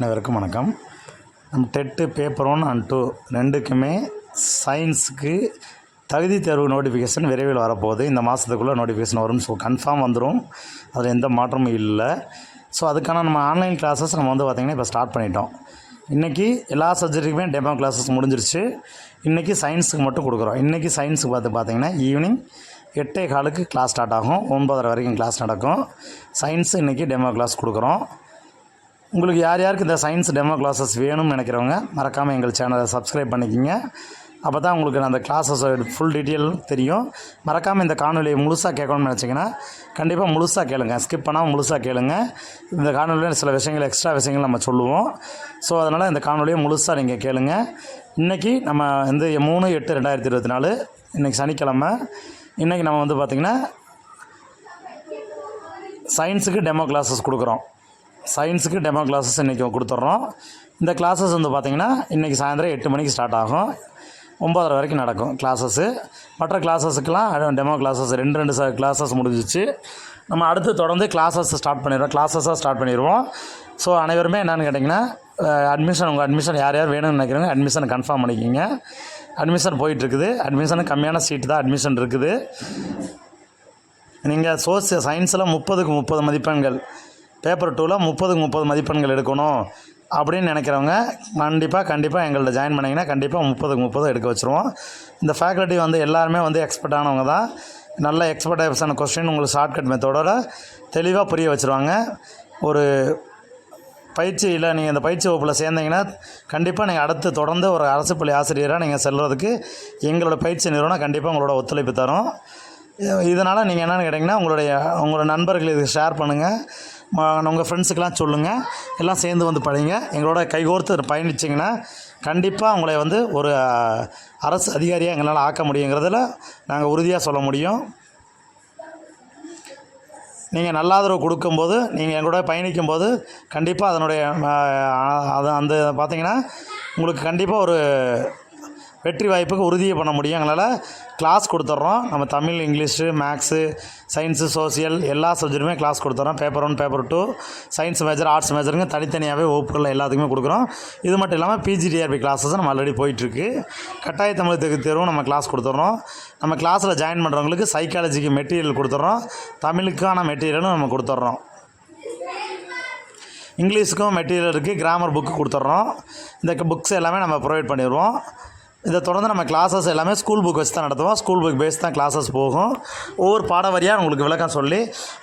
அனைவருக்கும் வணக்கம். நம்ம TET paper one and two ரெண்டுக்குமே சயின்ஸுக்கு தகுதி தேர்வு நோட்டிஃபிகேஷன் விரைவில் வரப்போகுது. இந்த மாதத்துக்குள்ளே நோட்டிஃபிகேஷன் வரும். ஸோ கன்ஃபார்ம் வந்துடும் அதில் எந்த மாற்றமும் இல்லை. ஸோ அதுக்கான நம்ம ஆன்லைன் கிளாஸஸ் நம்ம வந்து பார்த்திங்கன்னா இப்போ ஸ்டார்ட் பண்ணிட்டோம். இன்றைக்கி எல்லா சப்ஜெக்ட்டுக்குமே டெமோ கிளாஸஸ் முடிஞ்சிருச்சு. இன்றைக்கி சயின்ஸுக்கு மட்டும் கொடுக்குறோம். இன்றைக்கி சயின்ஸுக்கு பார்த்து பார்த்திங்கன்னா ஈவினிங் எட்டே காலுக்கு கிளாஸ் ஸ்டார்ட் ஆகும். ஒன்பதரை வரைக்கும் கிளாஸ் நடக்கும். சயின்ஸு இன்றைக்கி டெமோ கிளாஸ் கொடுக்குறோம். உங்களுக்கு யார் யாருக்கு இந்த சயின்ஸ் டெமோ கிளாஸஸ் வேணும்னு நினைக்கிறவங்க மறக்காமல் எங்கள் சேனலை சப்ஸ்கிரைப் பண்ணிக்கிங்க. அப்போ தான் உங்களுக்கு அந்த கிளாஸஸ் ஃபுல் டீட்டெயில் தெரியும். மறக்காமல் இந்த காணொலியை முழுசாக கேட்கணும்னு நினச்சிங்கன்னா கண்டிப்பாக முழுசாக கேளுங்க. ஸ்கிப் பண்ணாமல் முழுசாக கேளுங்க. இந்த காணொலியில் சில விஷயங்கள் எக்ஸ்ட்ரா விஷயங்கள் நம்ம சொல்லுவோம். ஸோ அதனால் இந்த காணொலியை முழுசாக நீங்கள் கேளுங்க. இன்றைக்கி நம்ம வந்து மூணு எட்டு ரெண்டாயிரத்தி இருபத்தி நாலு இன்றைக்கி சனிக்கிழமை. இன்றைக்கி நம்ம வந்து பார்த்திங்கன்னா சயின்ஸுக்கு டெமோ கிளாஸஸ் கொடுக்குறோம். சயின்ஸுக்கு டெமோ கிளாஸஸ் இன்றைக்கி கொடுத்துட்றோம் இந்த கிளாஸஸ் வந்து பார்த்திங்கன்னா இன்றைக்கி சாயந்தரம் எட்டு மணிக்கு ஸ்டார்ட் ஆகும். ஒம்பதரை வரைக்கும் நடக்கும் கிளாஸஸ்ஸு மற்ற கிளாஸஸுக்கெலாம் டெமோ கிளாஸஸ் ரெண்டு ரெண்டு ச கிளாஸஸ் முடிஞ்சிச்சு. நம்ம அடுத்து தொடர்ந்து கிளாஸஸ் ஸ்டார்ட் பண்ணிடுவோம் கிளாஸஸாக ஸ்டார்ட் பண்ணிடுவோம். ஸோ அனைவருமே என்னென்னு கேட்டிங்கன்னா அட்மிஷன் உங்கள் அட்மிஷன் யார் யார் வேணும்னு நினைக்கிறாங்க அட்மிஷன் கன்ஃபார்ம் பண்ணிக்கிங்க. அட்மிஷன் போயிட்டுருக்குது. அட்மிஷன் கம்மியான சீட்டு தான் அட்மிஷன் இருக்குது. நீங்கள் சோசியல் சயின்ஸில் முப்பதுக்கு முப்பது மதிப்பெண்கள். பேப்பர் டூவில் முப்பதுக்கு முப்பது மதிப்பெண்கள் எடுக்கணும் அப்படின்னு நினைக்கிறவங்க கண்டிப்பாக கண்டிப்பாக எங்கள்கிட்ட ஜாயின் பண்ணிங்கன்னா கண்டிப்பாக முப்பதுக்கு முப்பது எடுக்க வச்சுருவோம். இந்த ஃபேக்கல்ட்டி வந்து எல்லாருமே வந்து எக்ஸ்பர்ட் ஆனவங்க தான். நல்ல எக்ஸ்பர்டைஸான கொஸ்டின் உங்களுக்கு ஷார்ட்கட் மெத்தடோட தெளிவாக புரிய வச்சுருவாங்க. ஒரு பயிற்சியில் நீங்கள் இந்த பயிற்சி வகுப்பில் சேர்ந்தீங்கன்னா கண்டிப்பாக நீங்கள் அடுத்து தொடர்ந்து ஒரு அரசு பள்ளி ஆசிரியராக நீங்கள் செல்வதுக்கு எங்களோட பயிற்சி நிறுவனம் கண்டிப்பாக உங்களோட ஒத்துழைப்பு தரும். இதனால் நீங்கள் என்னென்னு கேட்டிங்கன்னா உங்களுடைய உங்களோட நண்பர்கள் இதுக்கு ஷேர் பண்ணுங்கள் உங்கள் ஃப்ரெண்ட்ஸுக்கெல்லாம் சொல்லுங்கள் எல்லாம் சேர்ந்து வந்து படிங்க. எங்களோட கைகோர்த்து பயணிச்சிங்கன்னா கண்டிப்பாக உங்களை வந்து ஒரு அரசு அதிகாரியாக எங்களால் ஆக்க முடியுங்கிறதுல நாங்கள் உறுதியாக சொல்ல முடியும். நீங்கள் நல்லாதரவு கொடுக்கும்போது நீங்கள் எங்களோட பயணிக்கும்போது கண்டிப்பாக அதனுடைய அது அந்த பார்த்தீங்கன்னா உங்களுக்கு கண்டிப்பாக ஒரு வெற்றி வாய்ப்புக்கு உறுதியை பண்ண முடியும். எங்களால் கிளாஸ் கொடுத்துட்றோம் நம்ம Tamil English maths science social எல்லா சப்ஜெக்ட்டுமே கிளாஸ் கொடுத்துட்றோம் paper one paper two science major arts மேஜருங்க தனித்தனியாகவே வகுப்புகள் எல்லாத்துக்குமே கொடுக்குறோம். இது மட்டும் இல்லாமல் பிஜிடிஆர்பி கிளாஸஸ் நம்ம ஆல்ரெடி போயிட்டுருக்கு. கட்டாய தமிழ் தெற்கு தேர்வும் நம்ம கிளாஸ் கொடுத்துட்றோம் நம்ம கிளாஸில் ஜாயின் பண்ணுறவங்களுக்கு சைக்காலஜிக்கு மெட்டீரியல் கொடுத்துட்றோம் தமிழுக்கான மெட்டீரியலும் நம்ம கொடுத்துட்றோம் இங்கிலீஷுக்கும் மெட்டீரியல் இருக்குது கிராமர் புக்கு கொடுத்துட்றோம் இந்த புக்ஸ் எல்லாமே நம்ம ப்ரொவைட் பண்ணிடுவோம். இதை தொடர்ந்து நம்ம கிளாஸஸ் எல்லாமே ஸ்கூல் புக் வச்சு தான் நடத்துவோம். ஸ்கூல் புக் பேஸ் தான் கிளாஸஸ் போகும். ஒவ்வொரு பாட வரியாக உங்களுக்கு விளக்கம் சொல்லி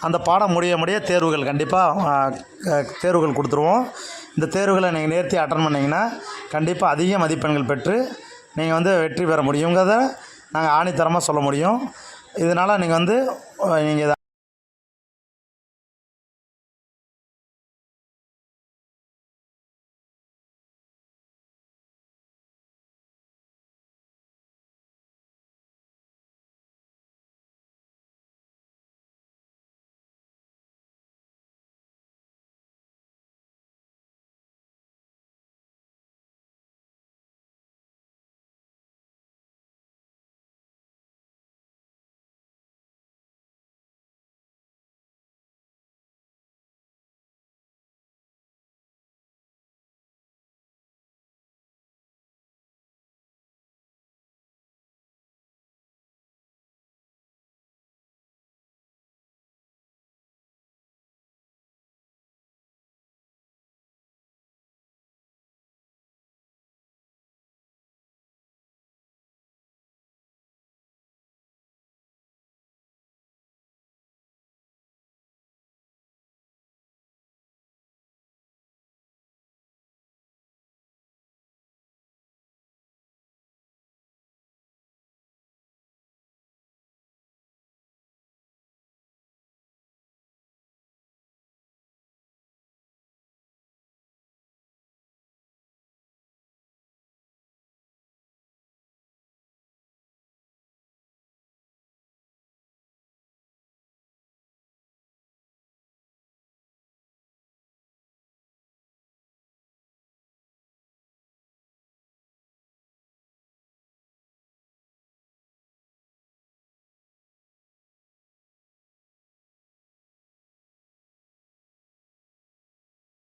அந்த பாடம் முடிய முடிய தேர்வுகள் கண்டிப்பாக தேர்வுகள் கொடுத்துருவோம். இந்த தேர்வுகளை நீங்கள் நேர்த்தி அட்டன் பண்ணிங்கன்னா கண்டிப்பாக அதிக மதிப்பெண்கள் பெற்று நீங்கள் வந்து வெற்றி பெற முடியுங்கிறத நாங்கள் ஆணித்தரமாக சொல்ல முடியும். இதனால் நீங்கள் வந்து நீங்கள்